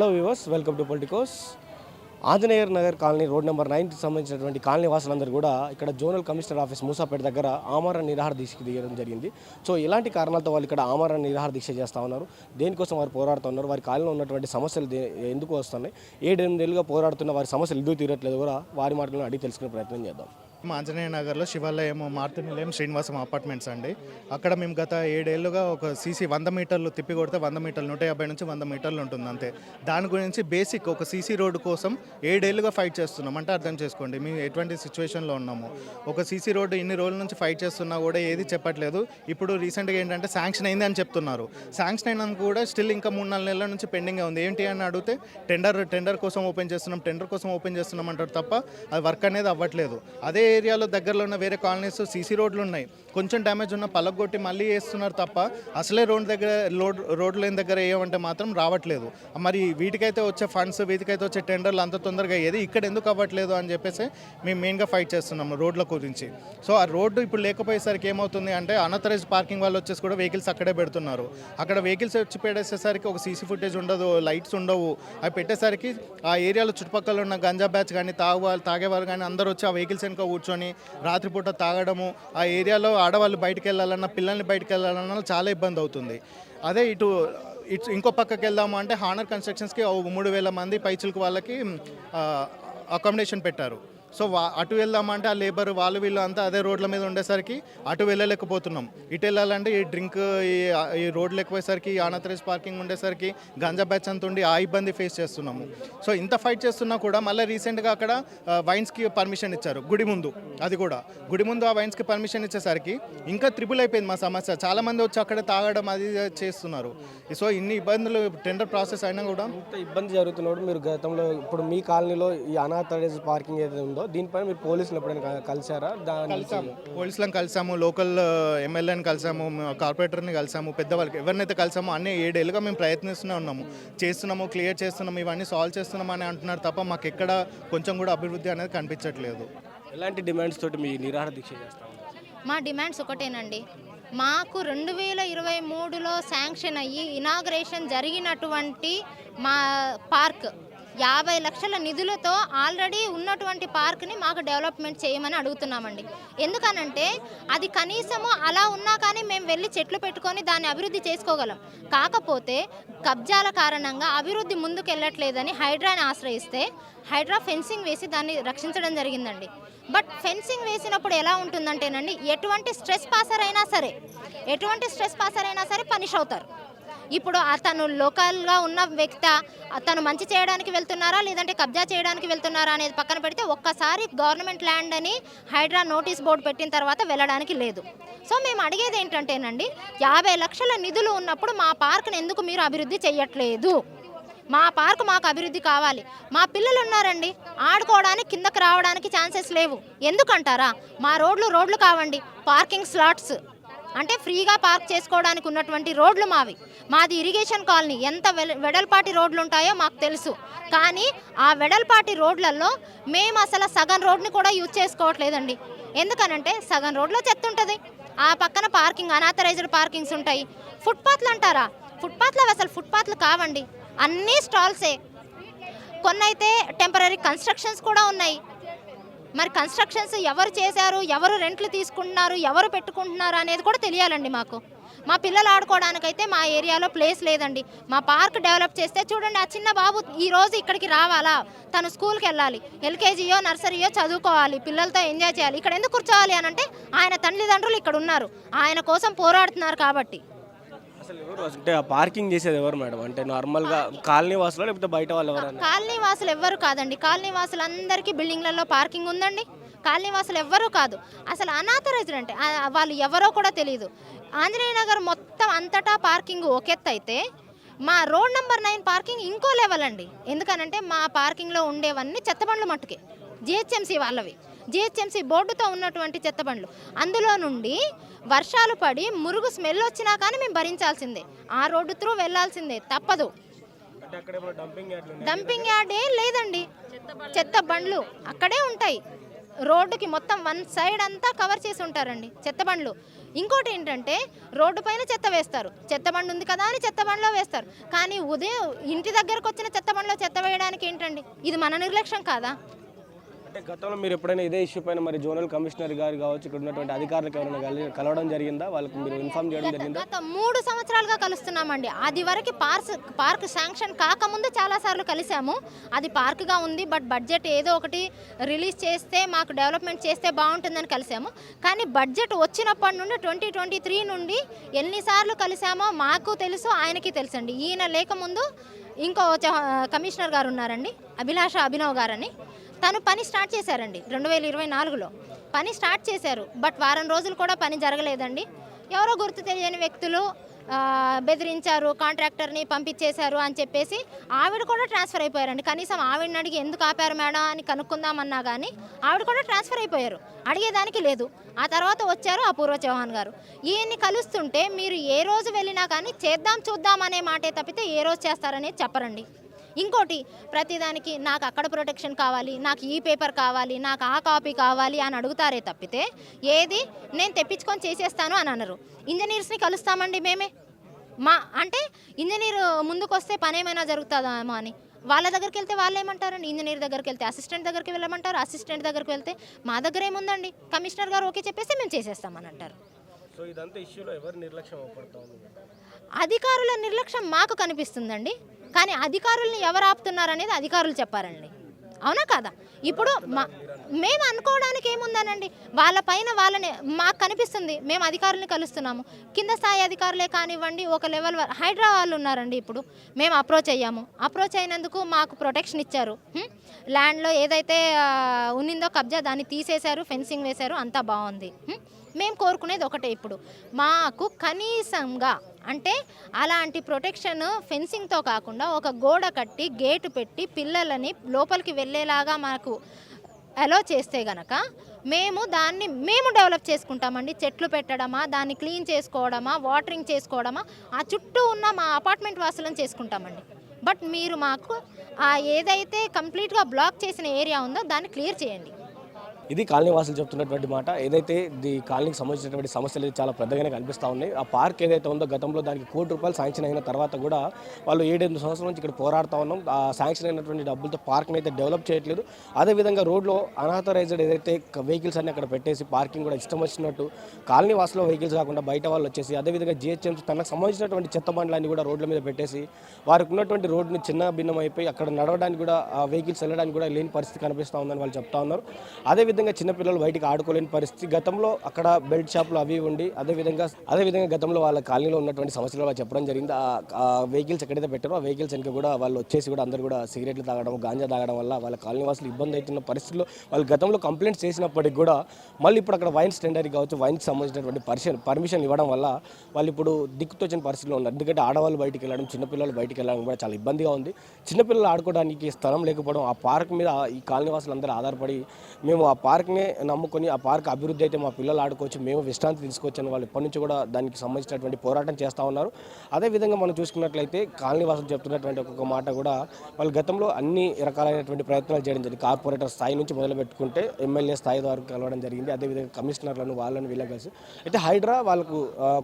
Welcome to Politicos Anjaneya Nagar colony road number నైన్కి సంబంధించినటువంటి colony వాసులందరూ కూడా ఇక్కడ జోనల్ కమిషనర్ ఆఫీస్ మూసాపేట దగ్గర ఆమరణ నిరాహార దీక్ష దిగడం జరిగింది. సో ఇలాంటి కారణాలతో వాళ్ళు ఇక్కడ ఆమరణ నిరాహార దీక్ష చేస్తూ ఉన్నారు. దేనికోసం వారు పోరాడుతూ ఉన్నారు? వారి కాలంలో ఉన్నటువంటి సమస్యలు దే- ఎందుకు వస్తున్నాయి? ఏడెనిమిదేళ్ళుగా పోరాడుతున్న వారి సమస్యలు ఎందుకు తీరట్లేదు కూడా వారి మాటలను అడిగి తెలుసుకునే ప్రయత్నం చేద్దాం. ఆంజనేయ నగర్లో శివాలయం మారుతి నిలయం శ్రీనివాసం అపార్ట్మెంట్స్ అండి. అక్కడ మేము గత ఏడేళ్ళుగా ఒక సీసీ వంద మీటర్లు తిప్పి కొడితే వంద మీటర్లు నూట యాభై నుంచి వంద మీటర్లు ఉంటుంది అంతే. దాని గురించి బేసిక్ ఒక సీసీ రోడ్డు కోసం ఏడేళ్ళుగా ఫైట్ చేస్తున్నాం. అంటే అర్థం చేసుకోండి మేము ఎటువంటి సిచ్యువేషన్లో ఉన్నాము? ఒక సీసీ రోడ్డు ఇన్ని రోజుల నుంచి ఫైట్ చేస్తున్నా కూడా ఏది చెప్పట్లేదు. ఇప్పుడు రీసెంట్గా ఏంటంటే శాంక్షన్ అయింది అని చెప్తున్నారు. శాంక్షన్ అయినందుకు కూడా స్టిల్ ఇంకా మూడు నాలుగు నెలల నుంచి పెండింగ్ ఉంది. ఏంటి అని అడిగితే టెండర్ టెండర్ కోసం ఓపెన్ చేస్తున్నాం టెండర్ కోసం ఓపెన్ చేస్తున్నాం అంటారు తప్ప అది వర్క్ అనేది అవ్వట్లేదు. అదే ఏరియాలో దగ్గరలో ఉన్న వేరే కాలనీస్ సీసీ రోడ్లు ఉన్నాయి. కొంచెం డ్యామేజ్ ఉన్న పలగొట్టి మళ్ళీ వేస్తున్నారు తప్ప అసలే రోడ్ దగ్గర రోడ్ రోడ్ లేని దగ్గర ఏమంటే మాత్రం రావట్లేదు. మరి వీటికైతే వచ్చే ఫండ్స్ వీటికైతే వచ్చే టెండర్లు అంత తొందరగా అయ్యేది ఇక్కడ ఎందుకు అవ్వట్లేదు అని చెప్పేసి మేము మెయిన్గా ఫైట్ చేస్తున్నాము రోడ్ల గురించి. సో ఆ రోడ్డు ఇప్పుడు లేకపోయేసరికి ఏమవుతుంది అంటే అనథరైజ్ పార్కింగ్ వాళ్ళు వచ్చేసి కూడా వెహికల్స్ అక్కడే పెడుతున్నారు. అక్కడ వెహికల్స్ వచ్చి పెట్టేసేసరికి ఒక సీసీ ఫుటేజ్ ఉండదు లైట్స్ ఉండవు. అవి పెట్టేసరికి ఆ ఏరియాలో చుట్టుపక్కల ఉన్న గంజా బ్యాచ్ కానీ తాగు తాగేవారు కానీ అందరూ వచ్చి ఆ వెహికల్స్ వెనుక కూర్చొని రాత్రిపూట తాగడము ఆ ఏరియాలో ఆడవాళ్ళు బయటకు వెళ్ళాలన్నా పిల్లల్ని బయటకు వెళ్ళాలన్నా చాలా ఇబ్బంది అవుతుంది. అదే ఇటు ఇటు ఇంకో పక్కకి వెళ్దాము అంటే హానర్ కన్స్ట్రక్షన్స్కి మూడు వేల మంది పైచులకు వాళ్ళకి అకామిడేషన్ పెట్టారు. సో వా అటు వెళ్దామంటే ఆ లేబర్ వాళ్ళు వీళ్ళు అంతా అదే రోడ్ల మీద ఉండేసరికి అటు వెళ్ళలేకపోతున్నాం. ఇటు వెళ్ళాలంటే ఈ డ్రింక్ ఈ ఈ రోడ్లు ఎక్కువేసరికి అనథరైజ్ పార్కింగ్ ఉండేసరికి గంజా బ్యాచ్ అంత ఉండి ఆ ఇబ్బంది ఫేస్ చేస్తున్నాము. సో ఇంత ఫైట్ చేస్తున్నా కూడా మళ్ళీ రీసెంట్గా అక్కడ వైన్స్కి పర్మిషన్ ఇచ్చారు. గుడి ముందు అది కూడా. గుడి ముందు ఆ వైన్స్కి పర్మిషన్ ఇచ్చేసరికి ఇంకా త్రిబుల్ అయిపోయింది మా సమస్య. చాలామంది వచ్చి అక్కడ తాగడం అది చేస్తున్నారు. సో ఇన్ని ఇబ్బందులు టెండర్ ప్రాసెస్ అయినా కూడా ఇంత ఇబ్బంది జరుగుతున్నప్పుడు మీరు గతంలో ఇప్పుడు మీ కాలనీలో ఈ అనాథరైజ్ పార్కింగ్ ఏదైతే ఉందో? దీనిపైన మీరు పోలీసులు ఎప్పుడైనా కలిసారా దాని కలిసాము. పోలీసులను కలిసాము లోకల్ ఎమ్మెల్యేని కలిసాము కార్పొరేటర్ని కలిసాము పెద్దవాళ్ళకి ఎవరినైతే కలిసామో అన్ని ఏడేళ్ళుగా మేము ప్రయత్నిస్తూనే ఉన్నాము. చేస్తున్నాము క్లియర్ చేస్తున్నాము ఇవన్నీ సాల్వ్ చేస్తున్నాము అని అంటున్నారు తప్ప మాకు ఎక్కడ కొంచెం కూడా అభివృద్ధి అనేది కనిపించట్లేదు. ఎలాంటి డిమాండ్స్ తోటి మీ నిరాహార దీక్ష చేస్తాం మా డిమాండ్స్ ఒకటేనండి. మాకు రెండు వేల ఇరవై మూడులో శాంక్షన్ అయ్యి ఇనాగ్రేషన్ జరిగినటువంటి మా పార్క్. యాభై లక్షల నిధులతో ఆల్రెడీ ఉన్నటువంటి పార్క్ని మాకు డెవలప్మెంట్ చేయమని అడుగుతున్నామండి. ఎందుకనంటే అది కనీసము అలా ఉన్నా కానీ మేము వెళ్ళి చెట్లు పెట్టుకొని దాన్ని అభివృద్ధి చేసుకోగలం. కాకపోతే కబ్జాల కారణంగా అభివృద్ధి ముందుకు వెళ్ళట్లేదని హైడ్రాని ఆశ్రయిస్తే హైడ్రా ఫెన్సింగ్ వేసి దాన్ని రక్షించడం జరిగిందండి. బట్ ఫెన్సింగ్ వేసినప్పుడు ఎలా ఉంటుందంటేనండి ఎటువంటి స్ట్రెస్ పాసర్ అయినా సరే ఎటువంటి స్ట్రెస్ పాసర్ అయినా సరే పనిష్ అవుతారు. ఇప్పుడు అతను లోకల్గా ఉన్న వ్యక్తి అతను మంచి చేయడానికి వెళ్తున్నారా లేదంటే కబ్జా చేయడానికి వెళ్తున్నారా అనేది పక్కన పెడితే ఒక్కసారి గవర్నమెంట్ ల్యాండ్ అని హైడ్రా నోటీస్ బోర్డు పెట్టిన తర్వాత వెళ్ళడానికి లేదు. సో మేము అడిగేది ఏంటంటేనండి యాభై లక్షల నిధులు ఉన్నప్పుడు మా పార్క్ని ఎందుకు మీరు అభివృద్ధి చేయట్లేదు మా పార్క్ మాకు అభివృద్ధి కావాలి. మా పిల్లలు ఉన్నారండి ఆడుకోవడానికి కిందకి రావడానికి ఛాన్సెస్ లేవు. ఎందుకంటారా? మా రోడ్లు రోడ్లు కావండి పార్కింగ్ స్లాట్స్. అంటే ఫ్రీగా పార్క్ చేసుకోవడానికి ఉన్నటువంటి రోడ్లు మావి. మాది ఇరిగేషన్ కాలనీ. ఎంత వెడల్పాటి రోడ్లు ఉంటాయో మాకు తెలుసు. కానీ ఆ వెడల్పాటి రోడ్లలో మేము అసలు సగం రోడ్ని కూడా యూజ్ చేసుకోవట్లేదండి. ఎందుకనంటే సగం రోడ్లో చెత్త ఉంటుంది ఆ పక్కన పార్కింగ్ అనాథరైజ్డ్ పార్కింగ్స్ ఉంటాయి. ఫుట్పాత్లు అంటారా? ఫుట్పాత్లు అవి అసలు ఫుట్పాత్లు కావండి. అన్నీ స్టాల్సే. కొన్ని అయితే టెంపరీ కన్స్ట్రక్షన్స్ కూడా ఉన్నాయి. మరి కన్స్ట్రక్షన్స్ ఎవరు చేశారు ఎవరు రెంట్లు తీసుకుంటున్నారు ఎవరు పెట్టుకుంటున్నారు అనేది కూడా తెలియాలండి మాకు. మా పిల్లలు ఆడుకోవడానికైతే మా ఏరియాలో ప్లేస్ లేదండి. మా పార్క్ డెవలప్ చేస్తే చూడండి ఆ చిన్న బాబు ఈరోజు ఇక్కడికి రావాలా? తను స్కూల్కి వెళ్ళాలి. ఎల్కేజీయో నర్సరీయో చదువుకోవాలి. పిల్లలతో ఎంజాయ్ చేయాలి. ఇక్కడ ఎందుకు కూర్చోవాలి అని అంటే ఆయన తల్లిదండ్రులు ఇక్కడ ఉన్నారు. ఆయన కోసం పోరాడుతున్నారు కాబట్టి. అసలు ఎవరు అంటే ఆ పార్కింగ్ చేసేది ఎవరు మేడం? అంటే నార్మల్గా కాలనీ వాసులు లేకపోతే బయట వాళ్ళు ఎవరు కాలనీ వాసులు ఎవ్వరు కాదండి. కాలనీ వాసులందరికీ బిల్డింగ్లలో పార్కింగ్ ఉందండి. కాలనీ వాసులు ఎవ్వరూ కాదు. అసలు అనాథరైజ్డ్ అంటే వాళ్ళు ఎవరో కూడా తెలియదు ఆంజనేయ నగర్ మొత్తం అంతటా పార్కింగ్ ఒక అయితే మా రోడ్ నెంబర్ నైన్ పార్కింగ్ ఇంకో లెవెల్ అండి. ఎందుకనంటే మా పార్కింగ్లో ఉండేవన్నీ చెత్తబండ్లు మట్టుకే. జిహెచ్ఎంసీ వాళ్ళవి. జిహెచ్ఎంసీ బోర్డుతో ఉన్నటువంటి చెత్తబండ్లు. అందులో నుండి వర్షాలు పడి మురుగు స్మెల్ వచ్చినా కానీ మేము భరించాల్సిందే. ఆ రోడ్డు త్రూ వెళ్ళాల్సిందే. తప్పదు. డంపింగ్ యార్డ్ ఏం లేదండి. చెత్త బండ్లు అక్కడే ఉంటాయి. రోడ్డుకి మొత్తం వన్ సైడ్ అంతా కవర్ చేసి ఉంటారండి చెత్త బండ్లు. ఇంకోటి ఏంటంటే రోడ్డు పైన చెత్త వేస్తారు. చెత్త బండి ఉంది కదా అని చెత్త బండిలో వేస్తారు. కానీ ఉదయం ఇంటి దగ్గరకు వచ్చిన చెత్త బండిలో చెత్త వేయడానికి ఏంటండి? ఇది మన నిర్లక్ష్యం కాదా? అంటే గతంలో మీరు ఎప్పుడైనా ఇదే ఇష్యూ పైన మరి జోనల్ కమిషనర్ గారు కావచ్చు ఇక్కడ ఉన్నటువంటి అధికారులకు ఎవరైనా కలి- కలవడం జరిగిందా? వాళ్ళకి మీరు ఇన్ఫార్మ్ చేయడం జరిగిందా? గత మూడు సంవత్సరాలుగా కలుస్తున్నామండి. అది వరకు పార్క్ పార్క్ శాంక్షన్ కాకముందు చాలాసార్లు కలిసాము అది పార్క్గా ఉంది బట్ బడ్జెట్ ఏదో ఒకటి రిలీజ్ చేస్తే మాకు డెవలప్మెంట్ చేస్తే బాగుంటుందని కలిసాము కానీ బడ్జెట్ వచ్చినప్పటి నుండి ట్వంటీ ట్వంటీ త్రీ నుండి ఎన్నిసార్లు కలిసామో మాకు తెలుసు ఆయనకి తెలుసండి. ఈయన లేకముందు ఇంకో కమిషనర్ గారు ఉన్నారండి అభిలాష అభినవ్ గారని. తను పని స్టార్ట్ చేశారండి రెండు వేల ఇరవై నాలుగులో. పని స్టార్ట్ చేశారు. బట్ వారం రోజులు కూడా పని జరగలేదండి. ఎవరో గుర్తు తెలియని వ్యక్తులు బెదిరించారు కాంట్రాక్టర్ని పంపించేశారు అని చెప్పేసి ఆవిడ కూడా ట్రాన్స్ఫర్ అయిపోయారండి. కనీసం ఆవిడని అడిగి ఎందుకు ఆపారు మేడం అని కనుక్కుందామన్నా కానీ ఆవిడ కూడా ట్రాన్స్ఫర్ అయిపోయారు. అడిగేదానికి లేదు. ఆ తర్వాత వచ్చారు అపూర్వ చౌహాన్ గారు. ఈయన్ని కలుస్తుంటే మీరు ఏ రోజు వెళ్ళినా కానీ చేద్దాం చూద్దాం అనే మాటే తప్పితే ఏ రోజు చేస్తారనేది చెప్పరండి. ఇంకోటి ప్రతిదానికి నాకు అక్కడ ప్రొటెక్షన్ కావాలి నాకు ఈ పేపర్ కావాలి నాకు ఆ కాపీ కావాలి అని అడుగుతారే తప్పితే ఏది? నేను తెప్పించుకొని చేసేస్తాను అని అనరు. ఇంజనీర్స్ని కలుస్తామండి మేమే. మా అంటే ఇంజనీర్ ముందుకు వస్తే పని ఏమైనా జరుగుతుందేమో అని. వాళ్ళ దగ్గరికి వెళ్తే వాళ్ళు ఏమంటారండి ఇంజనీర్ దగ్గరికి వెళ్తే అసిస్టెంట్ దగ్గరికి వెళ్ళమంటారు అసిస్టెంట్ దగ్గరికి వెళ్తే మా దగ్గర ఏముందండి కమిషనర్ గారు ఓకే చెప్పేస్తే మేము చేసేస్తామని అంటారు. అధికారుల నిర్లక్ష్యం మాకు కనిపిస్తుందండి. కానీ అధికారుల్ని ఎవరు ఆపుతున్నారు అనేది అధికారులు చెప్పారండి. అవునా కాదా? ఇప్పుడు మా మేము అనుకోవడానికి ఏముందనండి? వాళ్ళ పైన వాళ్ళని మాకు కనిపిస్తుంది మేము అధికారుల్ని కలుస్తున్నాము. కింద స్థాయి అధికారులే కానివ్వండి ఒక లెవెల్ హైడ్రా వాళ్ళు ఉన్నారండి ఇప్పుడు. మేము అప్రోచ్ అయ్యాము. అప్రోచ్ అయినందుకు మాకు ప్రొటెక్షన్ ఇచ్చారు. ల్యాండ్లో ఏదైతే ఉన్నిందో కబ్జా దాన్ని తీసేశారు ఫెన్సింగ్ వేశారు అంతా బాగుంది. మేము కోరుకునేది ఒకటే ఇప్పుడు. మాకు కనీసంగా అంటే అలాంటి ప్రొటెక్షన్ ఫెన్సింగ్తో కాకుండా ఒక గోడ కట్టి గేటు పెట్టి పిల్లలని లోపలికి వెళ్ళేలాగా మాకు అలో చేస్తే గనక మేము దాన్ని మేము డెవలప్ చేసుకుంటామండి. చెట్లు పెట్టడమా దాన్ని క్లీన్ చేసుకోవడమా వాటరింగ్ చేసుకోవడమా ఆ చుట్టూ ఉన్న మా అపార్ట్మెంట్ వాసులను చేసుకుంటామండి. బట్ మీరు మాకు ఆ ఏదైతే కంప్లీట్గా బ్లాక్ చేసిన ఏరియా ఉందో దాన్ని క్లియర్ చేయండి. ఇది కాలనీ వాసులు చెప్తున్నటువంటి మాట. ఏదైతే ఈ కాలనీకి సంబంధించినటువంటి సమస్యలు అయితే చాలా పెద్దగానే కనిపిస్తూ ఉన్నాయి ఆ పార్క్ ఏదైతే ఉందో గతంలో దానికి కోటి రూపాయలు శాంక్షన్ అయిన తర్వాత కూడా వాళ్ళు ఏడెనిమిది సంవత్సరాల నుంచి ఇక్కడ పోరాడుతూ ఉన్నాం. ఆ శాంక్షన్ అయినటువంటి డబ్బులతో పార్క్ని అయితే డెవలప్ చేయట్లేదు. అదేవిధంగా రోడ్లో అనాథరైజ్డ్ ఏదైతే వెహికల్స్ అన్ని అక్కడ పెట్టేసి పార్కింగ్ కూడా ఇష్టం వచ్చినట్టు కాలనీవాసులో వెహికల్స్ కాకుండా బయట వాళ్ళు వచ్చేసి అదేవిధంగా జిహెచ్ఎంసీ తనకు సంబంధించినటువంటి చెత్త బండ్లన్నీ కూడా రోడ్ల మీద పెట్టేసి వారికి ఉన్నటువంటి రోడ్ని చిన్న భిన్నం అయిపోయి అక్కడ నడవడానికి కూడా వెహికల్స్ వెళ్ళడానికి కూడా లేని పరిస్థితి కనిపిస్తూ ఉందని వాళ్ళు చెప్తా ఉన్నారు. అదేవిధంగా చిన్నపిల్లలు బయటకు ఆడుకోలేని పరిస్థితి. గతంలో అక్కడ బెల్ట్ షాపులు అవి ఉండి అదేవిధంగా అదేవిధంగా గతంలో వాళ్ళ కాలనీలో ఉన్నటువంటి సమస్యలు వాళ్ళు చెప్పడం జరిగింది. ఆ- వెహికల్స్ ఎక్కడైతే పెట్టారో ఆ వెహికల్స్ వెనుక కూడా వాళ్ళు వచ్చేసి కూడా అందరూ కూడా సిగరెట్లు తాగడం గాంజా తాగడం వల్ల వాళ్ళ కాలనీ వాసులు ఇబ్బంది అవుతున్న పరిస్థితుల్లో వాళ్ళు గతంలో కంప్లైంట్స్ చేసినప్పటికి కూడా మళ్ళీ ఇప్పుడు అక్కడ వైన్స్ టెండర్ కావచ్చు వైన్కి సంబంధించినటువంటి పర్షన్ పర్మిషన్ ఇవ్వడం వల్ల వాళ్ళు ఇప్పుడు దిక్కుతోచిన పరిస్థితిలో ఉన్నారు. ఎందుకంటే ఆడవాళ్ళు బయటికి వెళ్ళడం చిన్నపిల్లలు బయటికి వెళ్ళడం కూడా చాలా ఇబ్బందిగా ఉంది. చిన్నపిల్లలు ఆడుకోవడానికి స్థలం లేకపోవడం ఆ పార్క్ మీద ఈ కాలనీ వాసులు అందరూ ఆధారపడి మేము ఆ పార్క్నే నమ్ముకొని ఆ పార్క్ అభివృద్ధి అయితే మా పిల్లలు ఆడుకోవచ్చు మేము విశ్రాంతి తీసుకోవచ్చు అని వాళ్ళు ఇప్పటి నుంచి కూడా దానికి సంబంధించినటువంటి పోరాటం చేస్తూ ఉన్నారు. అదేవిధంగా మనం చూసుకున్నట్లయితే కాలనీ వాసులు చెప్తున్నటువంటి ఒక్కొక్క మాట కూడా వాళ్ళు గతంలో అన్ని రకాలైనటువంటి ప్రయత్నాలు చేయడం జరిగింది. కార్పొరేటర్ స్థాయి నుంచి మొదలు పెట్టుకుంటే ఎమ్మెల్యే స్థాయి వరకు కలవడం జరిగింది. అదేవిధంగా కమిషనర్లను వాళ్ళని వీళ్ళని కలిసి. అయితే హైడ్రా వాళ్ళకు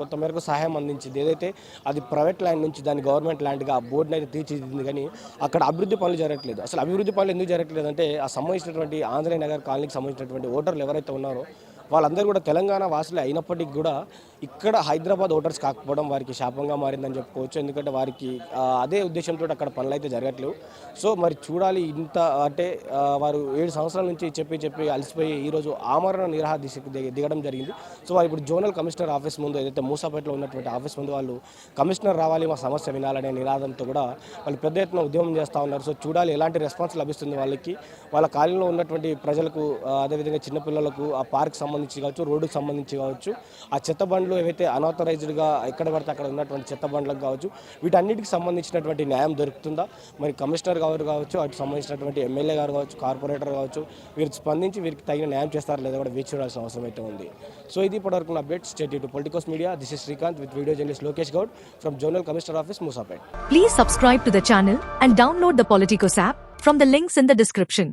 కొంత మేరకు సహాయం అందించింది. ఏదైతే అది ప్రైవేట్ ల్యాండ్ నుంచి దాని గవర్నమెంట్ ల్యాండ్గా ఆ బోర్డుని అయితే తీర్చిదిద్దింది కానీ అక్కడ అభివృద్ధి పనులు జరగట్లేదు. అసలు అభివృద్ధి పనులు ఎందుకు జరగట్లేదు అంటే ఆ సంబంధించినటువంటి ఆంధ్రనగర్ నగర్ కాలనీకి సంబంధించినటువంటి ఓటర్లు ఎవరైతే ఉన్నారో వాళ్ళందరూ కూడా తెలంగాణ వాసులే అయినప్పటికీ కూడా ఇక్కడ హైదరాబాద్ ఓటర్స్ కాకపోవడం వారికి శాపంగా మారిందని చెప్పుకోవచ్చు. ఎందుకంటే వారికి అదే ఉద్దేశంతో అక్కడ పనులు అయితే జరగట్లేవు. సో మరి చూడాలి ఇంత అంటే వారు ఏడు సంవత్సరాల నుంచి చెప్పి చెప్పి అలసిపోయి ఈరోజు ఆమరణ నిరాహార దిశకు దిగడం జరిగింది. సో వారు ఇప్పుడు జోనల్ కమిషనర్ ఆఫీస్ ముందు ఏదైతే మూసాపేటలో ఉన్నటువంటి ఆఫీస్ ముందు వాళ్ళు కమిషనర్ రావాలి మా సమస్య వినాలనే నినాదంతో కూడా వాళ్ళు పెద్ద ఎత్తున ఉద్యమం చేస్తూ ఉన్నారు. సో చూడాలి ఎలాంటి రెస్పాన్స్ లభిస్తుంది వాళ్ళకి. వాళ్ళ కాలంలో ఉన్నటువంటి ప్రజలకు అదేవిధంగా చిన్నపిల్లలకు ఆ పార్క్ సంబంధించి కావచ్చు రోడ్డుకు సంబంధించి కావచ్చు ఆ చెత్త బండ్లు ఏవైతే అనాథరైజ్డ్గా ఎక్కడ పడితే అక్కడ ఉన్నటువంటి చెత్త బండ్లకు కావచ్చు వీటన్నిటికి సంబంధించినటువంటి న్యాయం దొరుకుతుందా? మరి కమిషనర్ గారు కావచ్చు అటు సంబంధించినటువంటి ఎమ్మెల్యే గారు కావచ్చు కార్పొరేటర్ కావచ్చు వీరు స్పందించి వీరికి తగిన న్యాయం చేస్తారా లేదా కూడా వేచి చూడాల్సిన అవసరం అయితే ఉంది. సో ఇది ఇప్పటివరకు update state to Politicos media. This is Srikanth with video journalist Lokesh Goud from zonal commissioner office Moosapet. Please subscribe to the channel and download the Politicos app from the links in the description